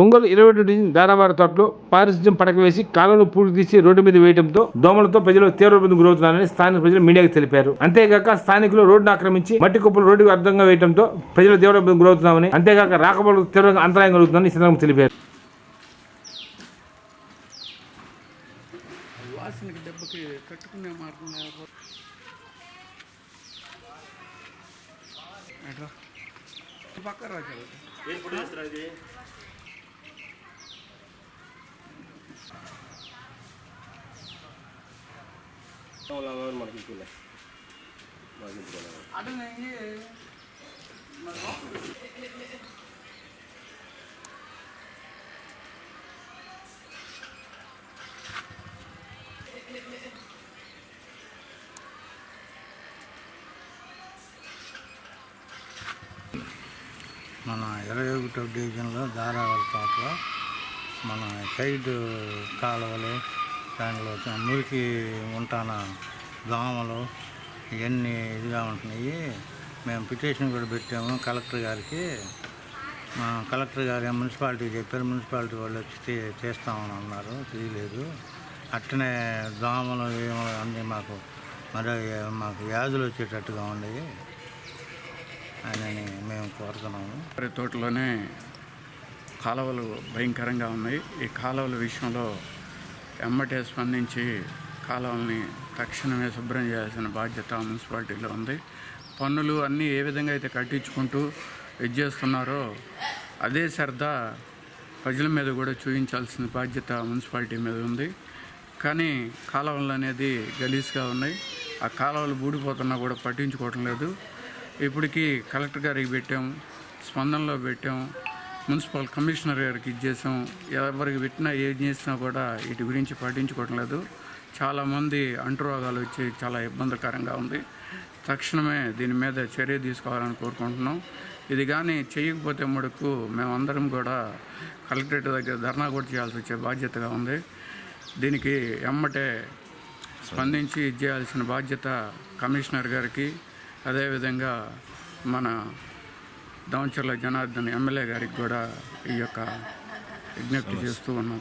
ఒంగోలు ఇరవై ఒకటి డివిజన్ దారావారి తోటలో పారిశుధ్యం పడక వేసి కాలువను పూర్తి తీసి రోడ్డు మీద వేయడంతో దోమలతో ప్రజలు తీవ్ర ఇబ్బంది గురవుతున్నారని స్థానిక ప్రజలు మీడియాకు తెలిపారు. అంతేగాక స్థానికులు రోడ్డును ఆక్రమించి మట్టి కుప్పలు రోడ్డుకు అర్థంగా వేయడంతో ప్రజలు తీవ్ర ఇబ్బంది గురవుతున్నామని అంతేగాక రాకపోవడం తీవ్రంగా అంతరాయం కలుగుతుందని ఈ సందర్భంగా తెలిపారు. వాసనకి దెబ్బకి కట్టుకునే మార్గం లేకపోతే ఎట్రా? పక్క రాజు. మరి మన ఇరవై ఒకటో డివిజన్లో దారావరి తోటలో మన సైడ్ కాలువలు దానిలో మురికి ఉంటాన దోమలు ఇవన్నీ ఇదిగా ఉంటున్నాయి. మేము పిటిషన్ కూడా పెట్టాము కలెక్టర్ గారికి. మా కలెక్టర్ గారు మున్సిపాలిటీ చెప్పారు మున్సిపాలిటీ వాళ్ళు వచ్చి చేస్తామని అన్నారు. తెలియలేదు అట్టనే దోమలు ఏమో అన్నీ మాకు మరి మాకు వ్యాధులు వచ్చేటట్టుగా ఉండేవి అని మేము కోరుతున్నాము. ప్రతి తోటలోనే కాలువలు భయంకరంగా ఉన్నాయి. ఈ కాలువల విషయంలో ఎమ్మటే స్పందించి కాలువల్ని తక్షణమే శుభ్రం చేయాల్సిన బాధ్యత మున్సిపాలిటీలో ఉంది. పన్నులు అన్నీ ఏ విధంగా అయితే కట్టించుకుంటూ ఇది చేస్తున్నారో అదే సరదా ప్రజల మీద కూడా చూపించాల్సిన బాధ్యత మున్సిపాలిటీ మీద ఉంది. కానీ కాలువలు అనేది గలీజ్గా ఉన్నాయి. ఆ కాలువలు బూడిపోతున్నా కూడా పట్టించుకోవటం లేదు. ఇప్పటికీ కలెక్టర్ గారికి పెట్టాం స్పందనలో పెట్టాం. మున్సిపల్ కమిషనర్ గారికి ఇచ్చేసాం. ఎవరికి పెట్టినా ఏం చేసినా కూడా వీటి గురించి పాటించుకోవటం లేదు. చాలామంది అంటురోగాలు వచ్చి చాలా ఇబ్బందికరంగా ఉంది. తక్షణమే దీని మీద చర్య తీసుకోవాలని కోరుకుంటున్నాం. ఇది కానీ చేయకపోతే మటుకు మేమందరం కూడా కలెక్టరేట్ దగ్గర ధర్నా కూడా చేయాల్సి వచ్చే బాధ్యతగా ఉంది. దీనికి ఎమ్మటే స్పందించి ఇది చేయాల్సిన బాధ్యత కమిషనర్ గారికి అదేవిధంగా మన దామచర్ల జనార్దన్ ఎమ్మెల్యే గారికి కూడా ఈ యొక్క విజ్ఞప్తి చేస్తూ ఉన్నాం.